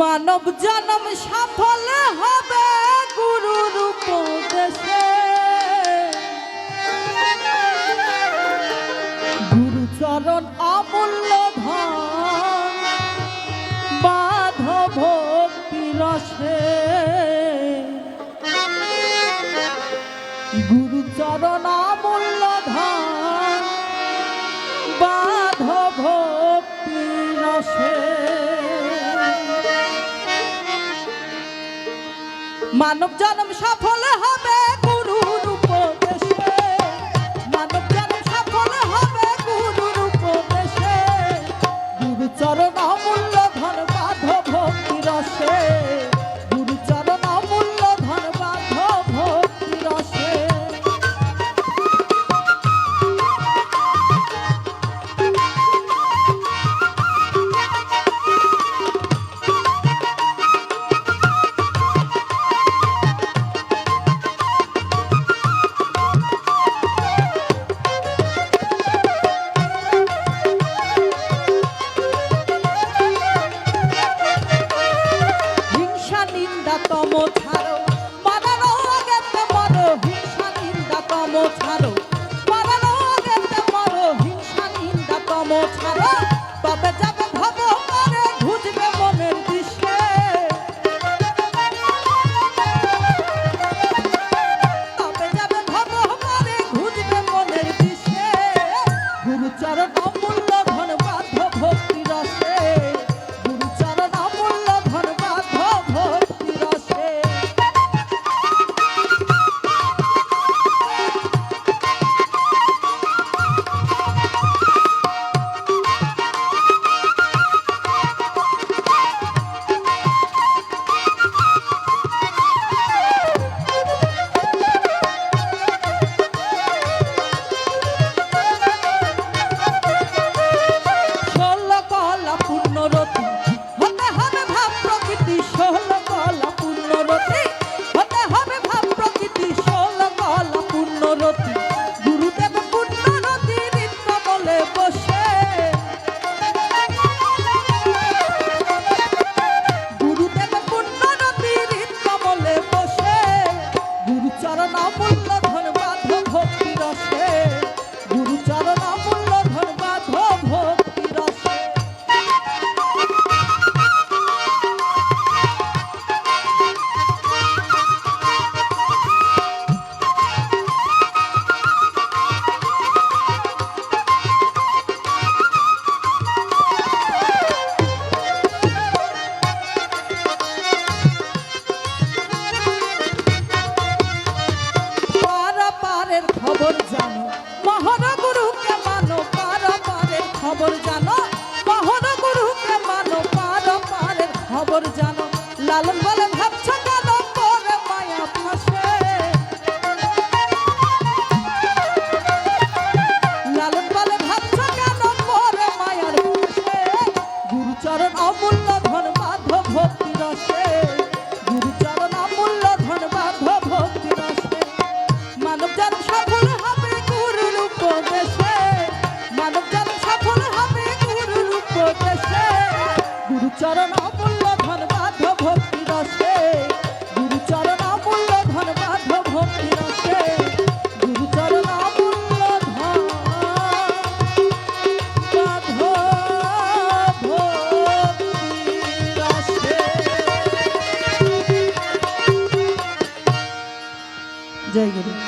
মানব জনম সফল হবে গুরুর উপদেশে। গুরুচরণ অমূল্য ধন বাধ ভক্তি রসে। গুরুচরণ অমূল্য ধন বাধ ভক্তি রসে। মানব জন্ম সফল হবে। মোছারো Oh, boy. লালন বলে ভাবছ কেন করে মায়া ফাঁসে লালন বলে, ভাবছ কেন করে মায়ার ফাঁসে গুরুচরণ অমূল্য ধন বাধ ভক্তি রসে। গুরুচরণ অমূল্য ধন বাধ ভক্তি রসে। মানব জান সফল হবে গুরুর উপদেশে। মানব জান সফল হবে গুরুর উপদেশে। গুরুচরণ অমূল্য জয় গুরু